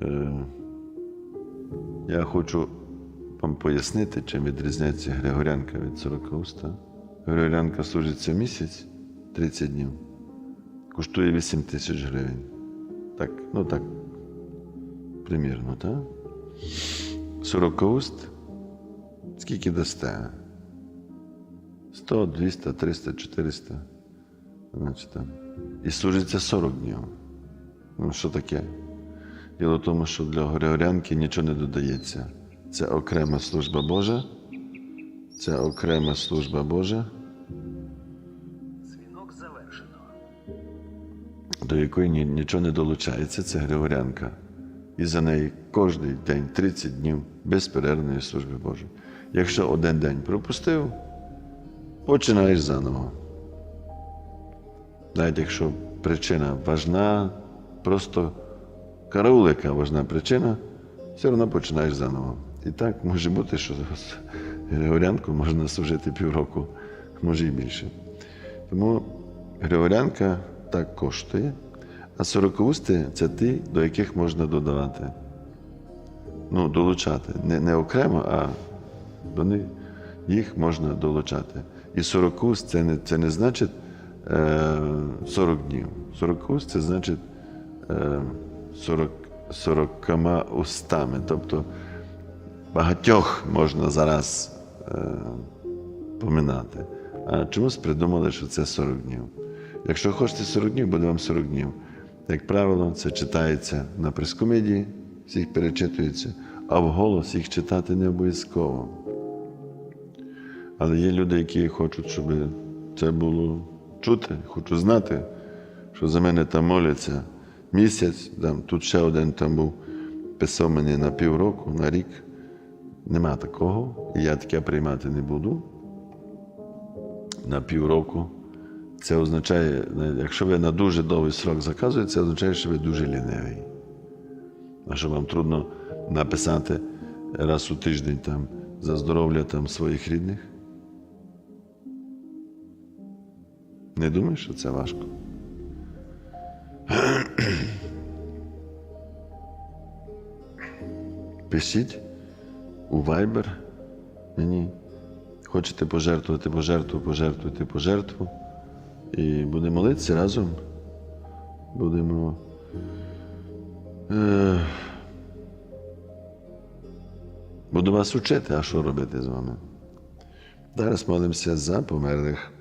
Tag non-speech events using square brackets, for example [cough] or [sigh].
Е, Я хочу вам пояснити, чим відрізняється Григорянка від Сорокауста. Григорянка служиться місяць 30 днів, коштує 8 тисяч гривень. Так, ну так, примірно, так? Сорокауст скільки дасте? 100, 200, 300, 400. Значить, там. І служиться 40 днів. Ну, що таке? Діло в тому, що для Григорянки нічого не додається. Це окрема служба Божа. Це окрема служба Божа, Дзвінок завершено. до якої ні- нічого не долучається. Це Григорянка. І за неї кожен день 30 днів безперервної служби Божої. Якщо один день пропустив, починаєш заново. Навіть якщо причина важна, просто караулика важна причина, все одно починаєш заново. І так може бути, що Григорянку можна служити півроку, може і більше. Тому Григорянка так коштує, а сорокоусти це ті, до яких можна додавати. Ну, долучати. Не, не окремо, а до них їх можна долучати. І сорокуст це не, це не значить е, 40 днів. Сорокуст це значить 40, 40 устами. Тобто багатьох можна зараз е, поминати. А чомусь придумали, що це 40 днів. Якщо хочете 40 днів, буде вам 40 днів. Як правило, це читається на прескомедії, всіх перечитується, а вголос їх читати не обов'язково. Але є люди, які хочуть, щоб це було чути, хочу знати, що за мене там моляться місяць, там, тут ще один там був, писав мені на півроку, на рік. Нема такого, і я таке приймати не буду. На півроку. Це означає, якщо ви на дуже довгий срок заказуєте, це означає, що ви дуже лінивий. А що вам трудно написати раз у тиждень там за здоров'я там своїх рідних? Не думаєш, що це важко? [clears throat] Пишіть у Viber мені. Хочете пожертвувати, пожертву, пожертвуйте пожертву. І будемо молитися разом. Будемо. Е, буду вас учити, а що робити з вами. Зараз молимося за померлих.